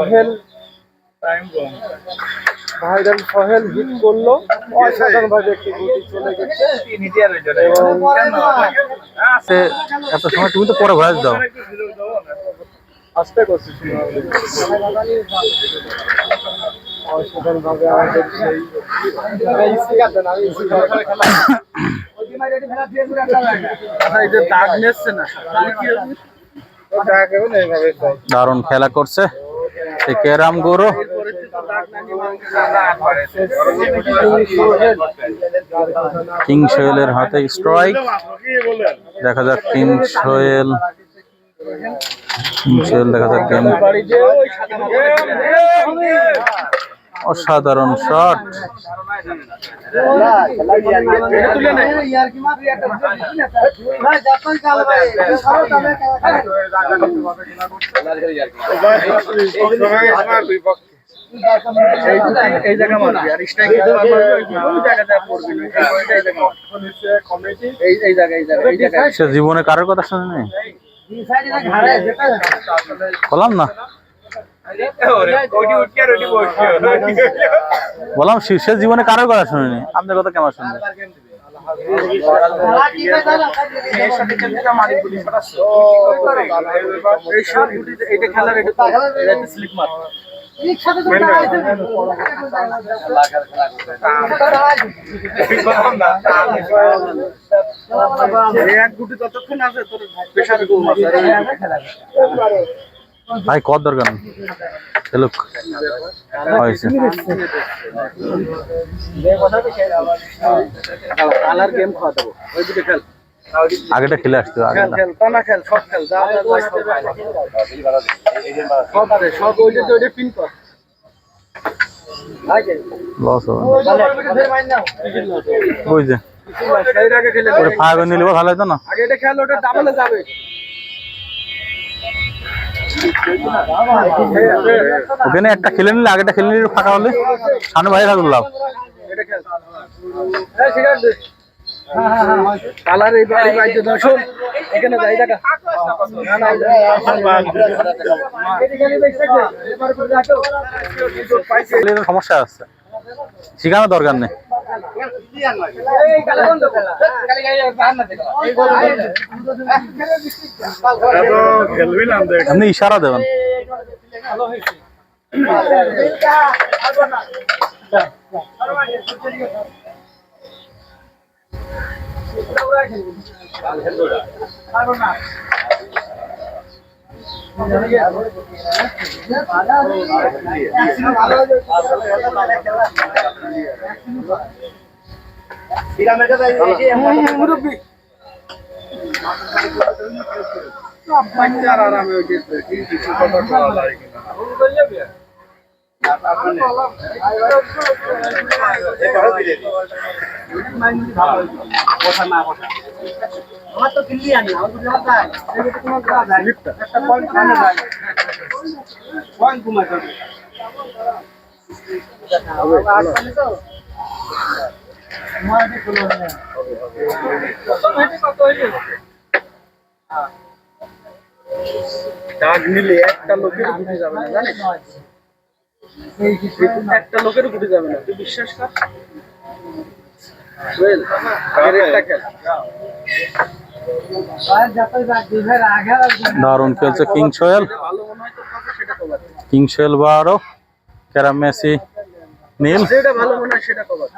Sohel viral Sohel hit করল। অসাধারণ ভাবে একটি গুটি চলে গেছে। এবং এত সময় তুমি তো পরে ভয়েস দাও। আস্তে করছি অসাধারণ ভাবে আমাদের সেই আচ্ছা এই যে দাগ নেচ্ছে না দাগ এবং এইভাবে চাই দারুণ খেলা করছে। সে ক্যারাম গুরু? কিং সোয়েলের হাতে স্ট্রাইক দেখা যাক কিং সোয়েল কিং সোয়েল দেখা যাক গেম অসাধারণ শট এই এই এই জীবনে কারোর কথা শুনেনি? বললাম না। বললাম সে জীবনে কারোর কথা শুনেনি। আপনার কথা কেমন শুনবে? এক গুটি ততক্ষণ আছে তোর প্রেসার কম আছে ভাই কত দরকার হয়েছে। কালার গেম খাওয়া দেবো ওই দুটো খেল। আগেটা খেলে আসতো খেল খেল টানা খেল সব খেল যা যা যা সব খেল। সব ওইটা তো ওইটা পিন কর। লস হবে ওই যে এর আগে নিলে ভালো হতো না? আগে এটা খেল ওটা ডাবলে যাবে। ওখানে একটা খেলে নিলে আগেটা খেলে নিলে ফাঁকা হলে। সামনে বাইরে থাকল লাভ কালার এই বাড়ি এখানে যাই দেখা। সমস্যা আছে। শিখানো দরকার নেই। না না আপনি ইশারা দেবেন। মুরব্বী বাচ্চার আরামে আমার তো আনি আমার তোমার যায় একটা পয়েন্ট যায় পয়েন্ট ঘুমাই যাবে দাগ নিলে একটা লোকের ঘুরে যাবে না জানিস? একটা লোকের ঘুরে যাবে না তুই বিশ্বাস কর? দারুণ খেলছে কিং সোহেল মনে হয় কবার কিং সোহেল বারো ক্যারাম মেসি নীল যেটা ভালো মনে হয় সেটা কবার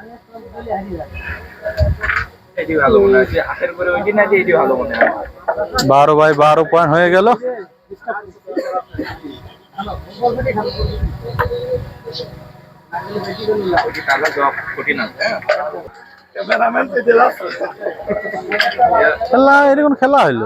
এটি ভালো মনে হয়। হাতের করে ওই দিন আছে এটি ভালো মনে হয়? বারো বাই বারো পয়েন্ট হয়ে গেল। টাকা জব কঠিন আছে ক্যামেরাম্যান খেলা এরকম খেলা হইল?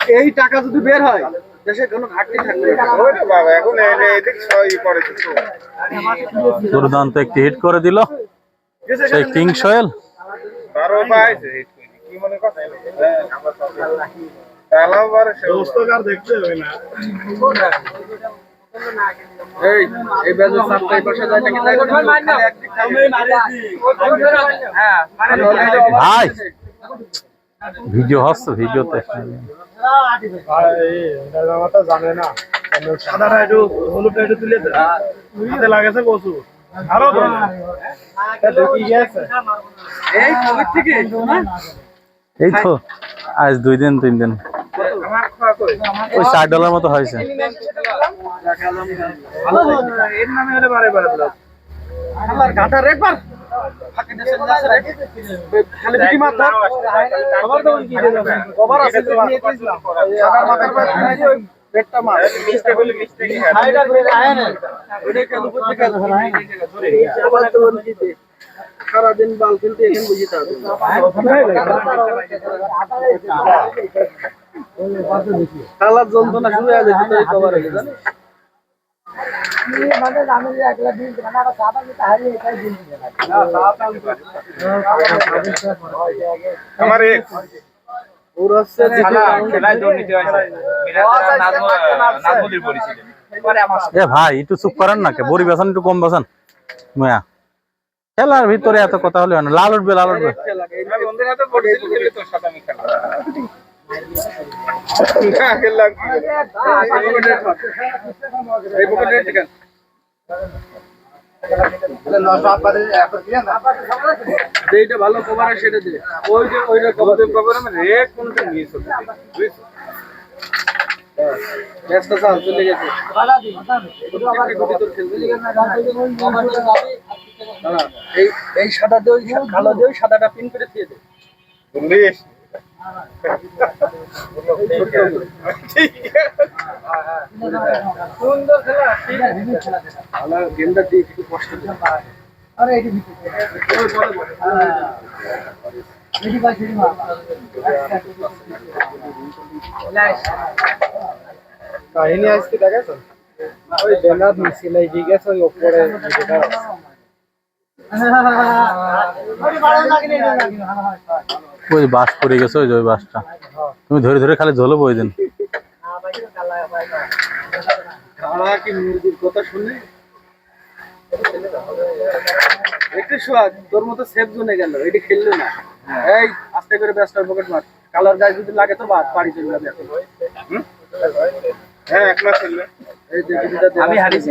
এই টাকা যদি বের হয় দেশে কোনো ঘাটতি থাকবে বাবা এখন এদিক সবই করে দুর্দান্ত একটি হিট করে দিল। সেই কিং সোহেল। বারো পাইছে কি মনে কথা দেখতে হবে না এই এই বেজে সাতটায় বসে যায় নাকি তাই হ্যাঁ ভাই ভিডিও হচ্ছে ভিডিওতে জানে না সাদাটা একটু হলুদটা একটু তুলে হাতে লাগাছে কচু আরও ঢুকি গেছে এই কবে থেকে এই তো আজ দুই দিন তিন দিন আমার খাওয়া কই ওই ষাট ডলার মতো হয়েছে মিস্টেক হলে মিস্টেক হাইডা করে আয় না ওটা কেন বুঝতে কাজ হয় খবর তো কি দে সারা দিন বাল খেলতে এখন বুঝি তা কালার যন্ত্রণা শুরু হয়ে হয়ে ওর হচ্ছে খেলায় দুর্নীতি হয়েছে এ ভাই একটু চুপ করেন না কে? বড়ি বেসান একটু কম বেসান। মিয়া। খেলার ভিতরে এত কথা হলে না। লাল উঠবে লাল উঠবে। যেটা ভালো কভার সেটা দে ওই যে ওইটা কভার তোদের আমি রেট কোনটা মিস হচ্ছে ব্যস্ত চলে গেছে। এই এই সাদা দিয়ে ওই কালো দিয়ে ওই সাদাটা পিন করে দিয়ে দে। উনিশ সুন্দর খেলা গেমটা দিয়ে একটু কষ্ট দিয়ে কাহিনী আজকে দেখেছ ওই বেনাদ মিছিল ঠিক আছে ওই উপরে যেটা ওই বাস পড়ে গেছে ওই ওই বাসটা। তুমি ধরে ধরে খালি ঝোলো বই দিন। খাওয়া কি মুরগির কথা শুনে একটু তোর মতো সেফ জোনে গেল এটি খেললো না। এই আস্তে করে ব্যস্ত পকেট মার। কালার গাছ যদি লাগে তো বাদ বাড়ি চলে যাবে হ্যাঁ এক মাস দে। আমি হারিয়েছি।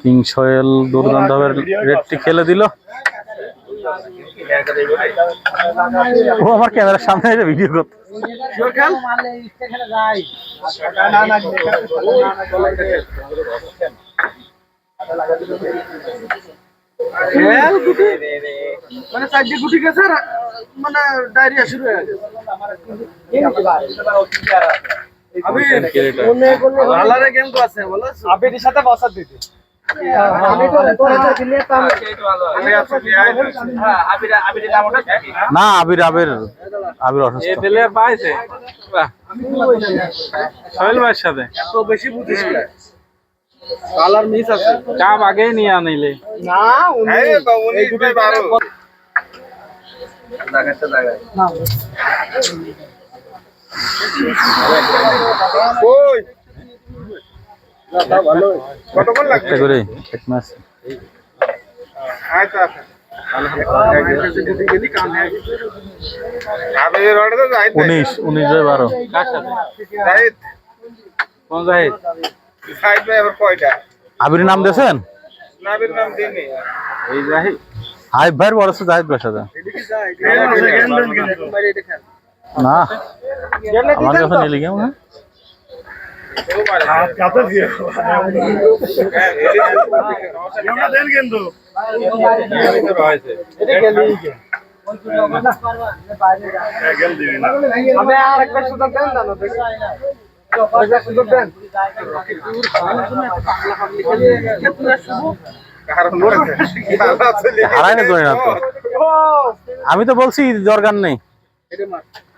কিং সোয়েল দুর্দান্ত ভাবে রেডটি খেলে দিল। ও, আমার ক্যামেরার সামনে এসে ভিডিও করতে। মানে চারটে গুটি গেছে মানে ডায়রিয়া শুরু হয়ে গেছে। আবির। সাথে বসার আমি আছি বিয়াই না আবির আবির আবির অসুস্থ। পাইছে? সোহেল ভাইয়ের সাথে? এত বেশি বুঝিস কালার মিস আছে। কাপ আগেই নিয়ে আনিলে। না উনি বারো কতক্ষণ লাগবে একটা করে এক মাস আচ্ছা আচ্ছা গুটি গেলি কাম হয়ে গেছে আবির উনিশ উনিশ বারো নাম দিয়েছেন নাবির নাম দিনি এই জাহিদ হাইফ ভাইয়ের বড় জাহিদ ভাইয়ের না। কিন্তু। রয়েছে এটা গেলি না আমি তো বলছি দরকার নেই।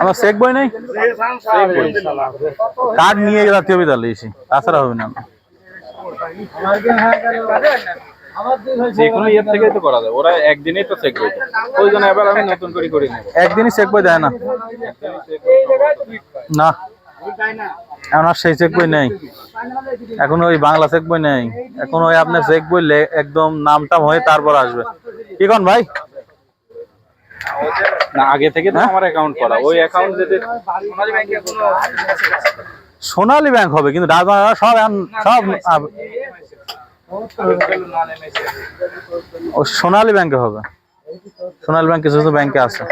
আমার চেক বই নেই? কার্ড নিয়ে যেতে হবে তাহলে এসে। তাছাড়া হবে না। যে কোনো ইয়ের থেকেই তো করা যায়। ওরা একদিনেই তো চেক করবে ওই জন্য এবার আমি নতুন করে করে নেব। একদিনই চেক বই দেয় না। না। এখন আর সেই চেক বই নেই। এখন ওই বাংলা চেক বই নেই। এখন ওই আপনার চেক বই একদম নামটাম হয়ে তারপর আসবে। কি কোন ভাই? না আগে থেকে তো আমার অ্যাকাউন্ট করা। ওই অ্যাকাউন্ট যদি সোনালী ব্যাংক হবে কিন্তু রাজবাংলা সব সব ও সোনালী ব্যাংকে হবে। সোনালী ব্যাংক কিছু কিছু ব্যাংকে আছে।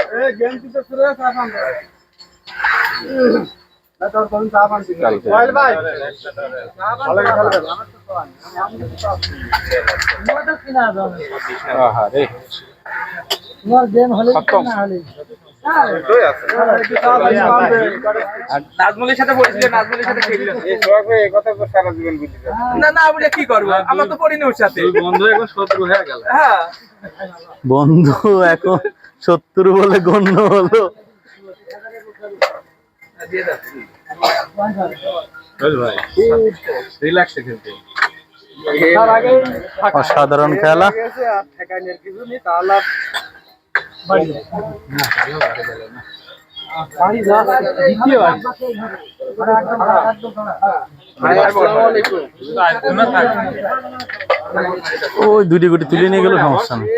খতম নাজমুলের সাথে পড়েছিল নাজমুলের সাথে খেললেন না না আমি কি করব? আমরা তো পড়িনি ওর সাথে। বন্ধু এখন শত্রু হয়ে গেল। হ্যাঁ। বন্ধু এখন শত্রু বলে গণ্য হলো দিয়ে দাও বুঝ ভাই রিল্যাক্সে খেলতে অসাধারণ খেলা। ওই দুটি গুটি তুলে নিয়ে গেলে সমস্যা নেই।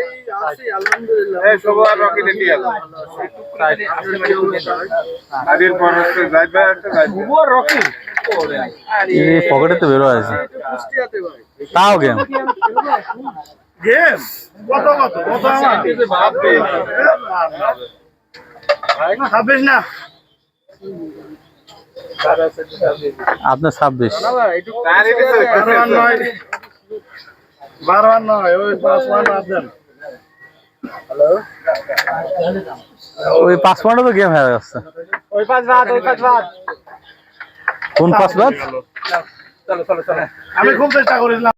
এই পকেটে তো বেরো আছে। তাও গেম? গেম? কত কত? কত আমার? ছাব্বিশ না। আপনার ছাব্বিশ। বারো নয়। ওই পাঁচ ওয়ান আসবেন ওই পাঁচ পয়েন্টে তো গেম হয়ে যাচ্ছে। ওই পাঁচ বাদ ওই পাঁচ বাদ। কোন পাঁচ বাদ? আমি খুব চেষ্টা করেছিলাম।